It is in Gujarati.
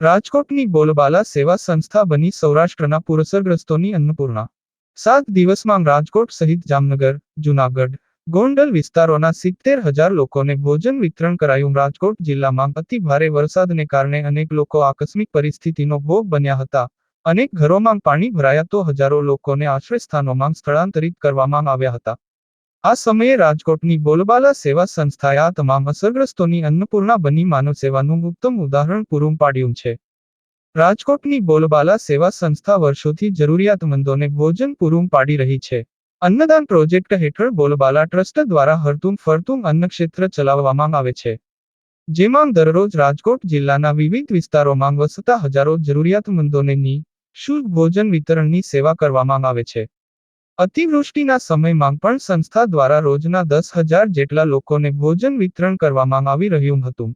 રાજકોટની બોલબાલા સેવા સંસ્થા બની સૌરાષ્ટ્રના પુરસરગ્રસ્તોની અન્નપૂર્ણા. સાત દિવસમાં રાજકોટ સહિત જામનગર, જૂનાગઢ, ગોંડલ વિસ્તારોના સિત્તેર હજાર લોકોને ભોજન વિતરણ કરાયું. રાજકોટ જિલ્લામાં અતિ ભારે વરસાદને કારણે અનેક લોકો આકસ્મિક પરિસ્થિતિનો ભોગ બન્યા હતા. અનેક ઘરોમાં પાણી ભરાયા તો હજારો લોકોને આશ્રય સ્થાનોમાં સ્થળાંતરિત કરવામાં આવ્યા હતા. આ સમયે રાજકોટની બોલબાલા સેવા સંસ્થાએ આ તમામ અસરગ્રસ્તોની અન્નપૂર્ણા બની માનવ સેવાનું ઉત્તમ ઉદાહરણ પૂરું પાડ્યું છે. રાજકોટની બોલબાલા સેવા સંસ્થા વર્ષોથી જરૂરિયાતમંદોને ભોજન પૂરું પાડી રહી છે. અન્નદાન પ્રોજેક્ટ હેઠળ બોલબાલા ટ્રસ્ટ દ્વારા હરતું ફરતું અન્ન ક્ષેત્ર ચલાવવામાં આવે છે. જેમાં દરરોજ રાજકોટ જિલ્લાના વિવિધ વિસ્તારોમાં વસતા હજારો જરૂરિયાતમંદોને ની ભોજન વિતરણની સેવા કરવામાં આવે છે. અતિવૃષ્ટિના સમયમાં પણ સંસ્થા દ્વારા રોજના દસ હજાર જેટલા લોકોને ભોજન વિતરણ કરવામાં આવી રહ્યું હતું.